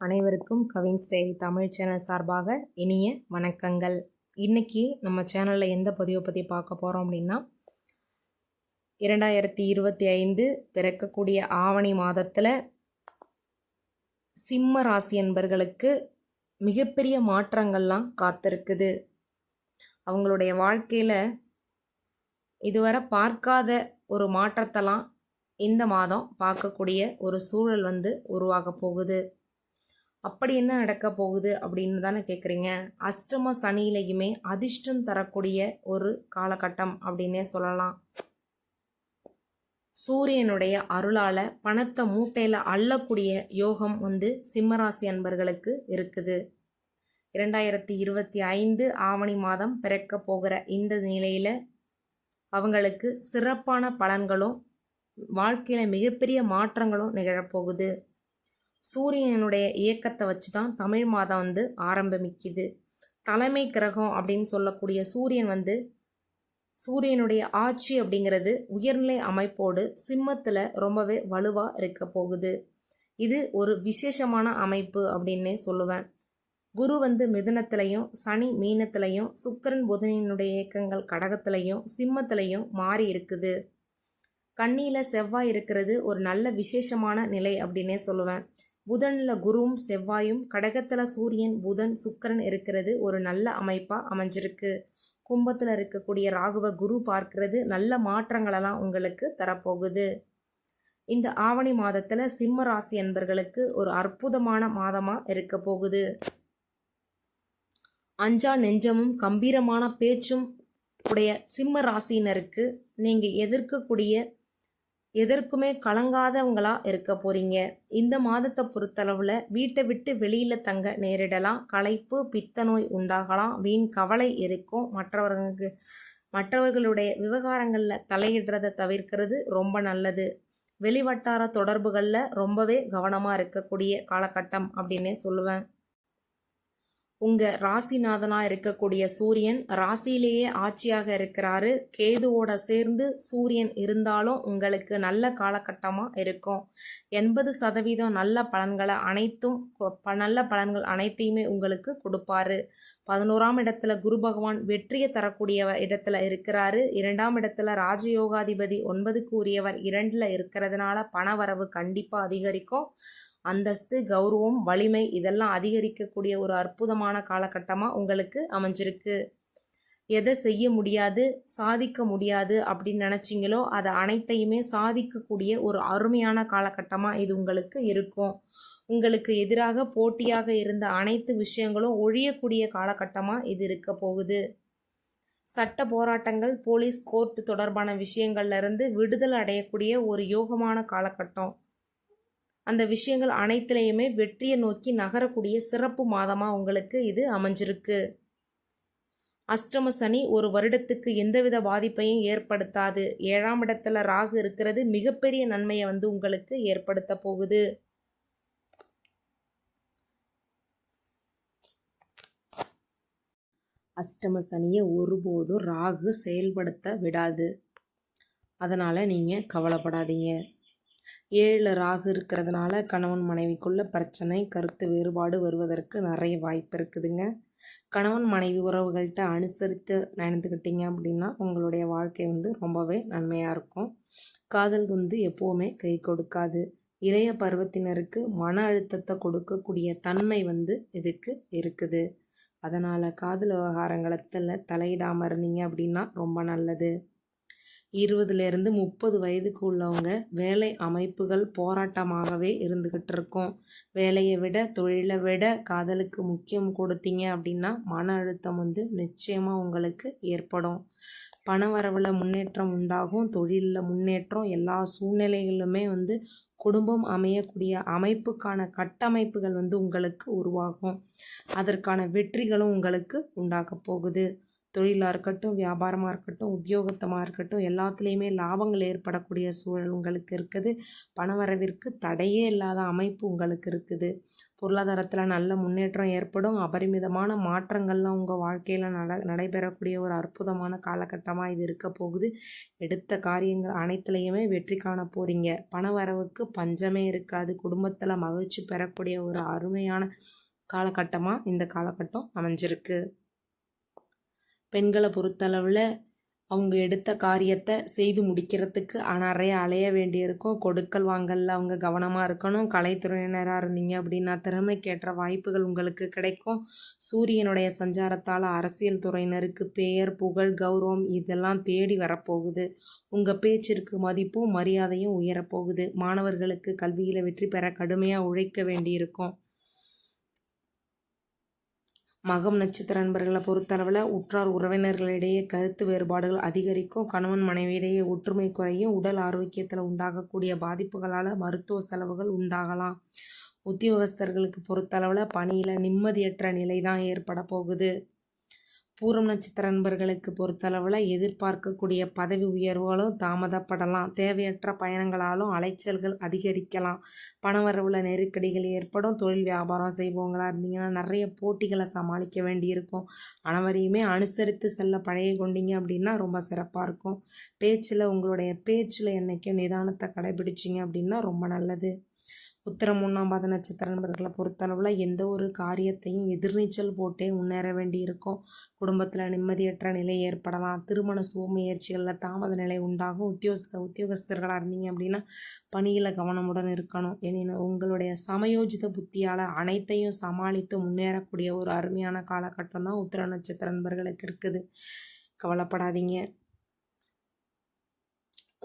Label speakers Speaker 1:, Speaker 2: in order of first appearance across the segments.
Speaker 1: அனைவருக்கும் Kavin style Tamil channel சார்பாக இனிய வணக்கங்கள். இன்றைக்கி நம்ம சேனலில் எந்த பதிவை பற்றி பார்க்க போகிறோம் அப்படின்னா இரண்டாயிரத்தி இருபத்தி ஐந்து பிறக்கக்கூடிய ஆவணி மாதத்தில் சிம்ம ராசி என்பர்களுக்கு மிகப்பெரிய மாற்றங்கள்லாம் காத்திருக்குது. அவங்களுடைய வாழ்க்கையில் இதுவரை பார்க்காத ஒரு மாற்றத்தெல்லாம் இந்த மாதம் பார்க்கக்கூடிய ஒரு சூழல் வந்து உருவாக போகுது. அப்படி என்ன நடக்க போகுது அப்படின்னு தானே கேட்குறீங்க அஷ்டம சனியிலையுமே அதிர்ஷ்டம் தரக்கூடிய ஒரு காலகட்டம் அப்படின்னே சொல்லலாம். சூரியனுடைய அருளால பணத்தை மூட்டையில் அள்ளக்கூடிய யோகம் வந்து சிம்மராசி அன்பர்களுக்கு இருக்குது. இரண்டாயிரத்தி இருபத்தி ஐந்து ஆவணி மாதம் பிறக்க போகிற இந்த நிலையில் அவங்களுக்கு சிறப்பான பலன்களும் வாழ்க்கையில் மிகப்பெரிய மாற்றங்களும் நிகழப்போகுது. சூரியனுடைய இயக்கத்தை வச்சு தான் தமிழ் மாதம் வந்து ஆரம்பமிக்குது. தலைமை கிரகம் அப்படின்னு சொல்லக்கூடிய சூரியன் வந்து சூரியனுடைய ஆட்சி அப்படிங்கிறது உயர்நிலை அமைப்போடு சிம்மத்தில் ரொம்பவே வலுவாக இருக்க போகுது. இது ஒரு விசேஷமான அமைப்பு அப்படின்னே சொல்லுவேன். குரு வந்து மிதுனத்திலையும் சனி மீனத்திலையும் சுக்கரன் புதனினுடைய இயக்கங்கள் கடகத்திலையும் சிம்மத்திலையும் மாறி இருக்குது. கண்ணியில் செவ்வாய் இருக்கிறது ஒரு நல்ல விசேஷமான நிலை அப்படின்னே சொல்லுவேன். புதனில் குருவும் செவ்வாயும் கடகத்தில் சூரியன் புதன் சுக்கரன் இருக்கிறது ஒரு நல்ல அமைப்பாக அமைஞ்சிருக்கு. கும்பத்தில் இருக்கக்கூடிய ராகுவ குரு பார்க்கிறது நல்ல மாற்றங்களெல்லாம் உங்களுக்கு தரப்போகுது. இந்த ஆவணி மாதத்தில் சிம்ம ராசி என்பர்களுக்கு ஒரு அற்புதமான மாதமாக இருக்க போகுது. அஞ்சா நெஞ்சமும் கம்பீரமான பேச்சும் உடைய சிம்ம ராசியினருக்கு நீங்கள் எதிர்க்கக்கூடிய எதற்குமே கலங்காதவங்களா இருக்க போறீங்க. இந்த மாதத்தை பொறுத்தளவில் வீட்டை விட்டு வெளியில் தங்க நேரிடலாம். களைப்பு பித்த நோய் உண்டாகலாம். வீண் கவலை இருக்கும். மற்றவர்களுக்கு மற்றவர்களுடைய விவகாரங்களில் தலையிடுறதை தவிர்க்கிறது ரொம்ப நல்லது. வெளிவட்டார தொடர்புகளில் ரொம்பவே கவனமாக இருக்கக்கூடிய காலகட்டம் அப்படின்னே சொல்லுவேன். உங்கள் ராசிநாதனாக இருக்கக்கூடிய சூரியன் ராசியிலேயே ஆட்சியாக இருக்கிறாரு. கேதுவோட சேர்ந்து சூரியன் இருந்தாலும் உங்களுக்கு நல்ல காலகட்டமாக இருக்கும். எண்பது சதவீதம் நல்ல பலன்களை அனைத்தும் நல்ல பலன்கள் அனைத்தையுமே உங்களுக்கு கொடுப்பாரு. பதினோராம் இடத்துல குரு பகவான் வெற்றியை தரக்கூடிய இடத்துல இருக்கிறாரு. இரண்டாம் இடத்துல ராஜயோகாதிபதி ஒன்பதுக்கு உரியவர் இரண்டில் இருக்கிறதுனால பண வரவு கண்டிப்பாக அதிகரிக்கும். அந்தஸ்து கௌரவம் வலிமை இதெல்லாம் அதிகரிக்கக்கூடிய ஒரு அற்புதமான காலகட்டமாக உங்களுக்கு அமைஞ்சிருக்கு. எதை செய்ய முடியாது சாதிக்க முடியாது அப்படின்னு நினச்சிங்களோ அதை அனைத்தையுமே சாதிக்கக்கூடிய ஒரு அருமையான காலகட்டமாக இது உங்களுக்கு இருக்கும். உங்களுக்கு எதிராக போட்டியாக இருந்த அனைத்து விஷயங்களும் ஒழியக்கூடிய காலகட்டமாக இது இருக்க போகுது. சட்ட போராட்டங்கள் போலீஸ் கோர்ட் தொடர்பான விஷயங்கள்லேருந்து விடுதலை அடையக்கூடிய ஒரு யோகமான காலகட்டம். அந்த விஷயங்கள் அனைத்துலேயுமே வெற்றியை நோக்கி நகரக்கூடிய சிறப்பு மாதமாக உங்களுக்கு இது அமைஞ்சிருக்கு. அஷ்டம சனி ஒரு வருடத்துக்கு எந்தவித பாதிப்பையும் ஏற்படுத்தாது. ஏழாம் இடத்துல ராகு இருக்கிறது மிகப்பெரிய நன்மையை வந்து உங்களுக்கு ஏற்படுத்த போகுது. அஷ்டம சனியை ஒருபோதும் ராகு செயல்படுத்த விடாது. அதனால் நீங்கள் கவலைப்படாதீங்க. ஏழில் ராகு இருக்கிறதுனால கணவன் மனைவிக்குள்ள பிரச்சனை கருத்து வேறுபாடு வருவதற்கு நிறைய வாய்ப்பு இருக்குதுங்க. கணவன் மனைவி உறவுகள்கிட்ட அனுசரித்து நடந்துக்கிட்டீங்க அப்படின்னா உங்களுடைய வாழ்க்கை வந்து ரொம்பவே நன்மையாக இருக்கும். காதல் வந்து எப்போவுமே கை கொடுக்காது. இளைய பருவத்தினருக்கு மன அழுத்தத்தை கொடுக்கக்கூடிய தன்மை வந்து இதுக்கு இருக்குது. அதனால் காதல் விவகாரங்களத்தில் தலையிடாமல் இருந்தீங்க அப்படின்னா ரொம்ப நல்லது. இருபதுலேருந்து முப்பது வயதுக்கு உள்ளவங்க வேலை அமைப்புகள் போராட்டமாகவே இருந்துக்கிட்டு இருக்கோம் வேலையை விட தொழிலை விட காதலுக்கு முக்கியம் கொடுத்தீங்க அப்படின்னா மன அழுத்தம் வந்து நிச்சயமாக உங்களுக்கு ஏற்படும். பண வரவில் முன்னேற்றம் உண்டாகும். தொழிலில் முன்னேற்றம் எல்லா சூழ்நிலைகளிலுமே வந்து குடும்பம் அமையக்கூடிய அமைப்புக்கான கட்டமைப்புகள் வந்து உங்களுக்கு உருவாகும். அதற்கான வெற்றிகளும் உங்களுக்கு உண்டாக போகுது. தொழிலாக இருக்கட்டும் வியாபாரமாக இருக்கட்டும் உத்தியோகத்தமாக இருக்கட்டும் எல்லாத்துலேயுமே லாபங்கள் ஏற்படக்கூடிய சூழல் உங்களுக்கு இருக்குது. பணவரவிற்கு தடையே இல்லாத அமைப்பு உங்களுக்கு இருக்குது. பொருளாதாரத்தில் நல்ல முன்னேற்றம் ஏற்படும். அபரிமிதமான மாற்றங்கள்லாம் உங்கள் வாழ்க்கையில் நட நடைபெறக்கூடிய ஒரு அற்புதமான காலகட்டமாக இது இருக்க போகுது. எடுத்த காரியங்கள் அனைத்துலேயுமே வெற்றி காண போகிறீங்க பணவரவுக்கு பஞ்சமே இருக்காது. குடும்பத்தில் மகிழ்ச்சி பெறக்கூடிய ஒரு அருமையான காலகட்டமாக இந்த காலகட்டம் அமைஞ்சிருக்கு. பெண்களை பொறுத்தளவில் அவங்க எடுத்த காரியத்தை செய்து முடிக்கிறதுக்கு நிறைய அலைய வேண்டியிருக்கும். கொடுக்கல் வாங்கல்ல அவங்க கவனமாக இருக்கணும். கலைத்துறையினராக இருந்தீங்க அப்படின்னா திறமைக்கேற்ற வாய்ப்புகள் உங்களுக்கு கிடைக்கும். சூரியனுடைய சஞ்சாரத்தால் அரசியல் துறையினருக்கு பெயர் புகழ் கௌரவம் இதெல்லாம் தேடி வரப்போகுது. உங்கள் பேச்சிற்கு மதிப்பும் மரியாதையும் உயரப்போகுது. மாணவர்களுக்கு கல்வியில் வெற்றி பெற கடுமையாக உழைக்க வேண்டியிருக்கும். மகம் நட்சத்திர நண்பர்களை பொறுத்தளவில் உற்றார் உறவினர்களிடையே கருத்து வேறுபாடுகள் அதிகரிக்கும். கணவன் மனைவியிடையே ஒற்றுமை குறையும். உடல் ஆரோக்கியத்தில் உண்டாகக்கூடிய பாதிப்புகளால் மருத்துவ செலவுகள் உண்டாகலாம். உத்தியோகஸ்தர்களுக்கு பொறுத்தளவில் பணியில் நிம்மதியற்ற நிலை தான் ஏற்பட போகுது. பூரம் நட்சத்திர நண்பர்களுக்கு பொறுத்தளவில் எதிர்பார்க்கக்கூடிய பதவி உயர்வுகளும் தாமதப்படலாம். தேவையற்ற பயணங்களாலும் அலைச்சல்கள் அதிகரிக்கலாம். பணவரவுல நெருக்கடிகள் ஏற்படும். தொழில் வியாபாரம் செய்பவங்களாக இருந்தீங்கன்னா நிறைய போட்டிகளை சமாளிக்க வேண்டியிருக்கும். அனைவரையுமே அனுசரித்து செல்ல பழைய கொண்டீங்க அப்படின்னா ரொம்ப சிறப்பாக இருக்கும். பேச்சில் உங்களுடைய பேச்சில் என்றைக்கும் நிதானத்தை கடைபிடிச்சிங்க அப்படின்னா ரொம்ப நல்லது. உத்திரம் ஒன்றாம் பாத நட்சத்திர நண்பர்களை பொறுத்தளவில் எந்த ஒரு காரியத்தையும் எதிர்நீச்சல் போட்டே முன்னேற வேண்டியிருக்கும். குடும்பத்தில் நிம்மதியற்ற நிலை ஏற்படலாம். திருமண சுப முயற்சிகளில் தாமத நிலை உண்டாகும். உத்தியோகஸ்த உத்தியோகஸ்தர்களாக இருந்தீங்க அப்படின்னா பணியில் கவனமுடன் இருக்கணும். எனினும் உங்களுடைய சமயோஜித புத்தியால் அனைத்தையும் சமாளித்து முன்னேறக்கூடிய ஒரு அருமையான காலகட்டம் தான் உத்திர நட்சத்திர நண்பர்களுக்கு இருக்குது. கவலைப்படாதீங்க.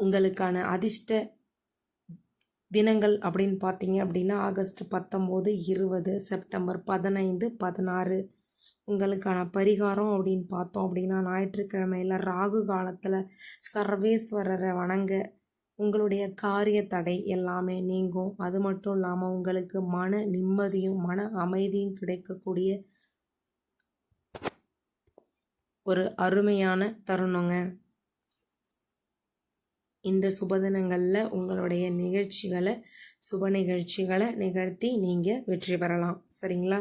Speaker 1: உங்களுக்கான அதிர்ஷ்ட தினங்கள் அப்படின்னு பார்த்தீங்க அப்படின்னா ஆகஸ்ட் பத்தொம்போது இருபது செப்டம்பர் பதினைந்து பதினாறு. உங்களுக்கான பரிகாரம் அப்படின்னு பார்த்தோம் அப்படின்னா ஞாயிற்றுக்கிழமையில் ராகு காலத்தில் சர்வேஸ்வரரை வணங்க உங்களுடைய காரிய தடை எல்லாமே நீங்கும். அது மட்டும் இல்லாமல் உங்களுக்கு மன நிம்மதியும் மன அமைதியும் கிடைக்கக்கூடிய ஒரு அருமையான தருணங்க. இந்த சுபதினங்களில் உங்களுடைய நிகழ்ச்சிகளை சுப நிகழ்ச்சிகளை நிகழ்த்தி நீங்கள் வெற்றி பெறலாம். சரிங்களா?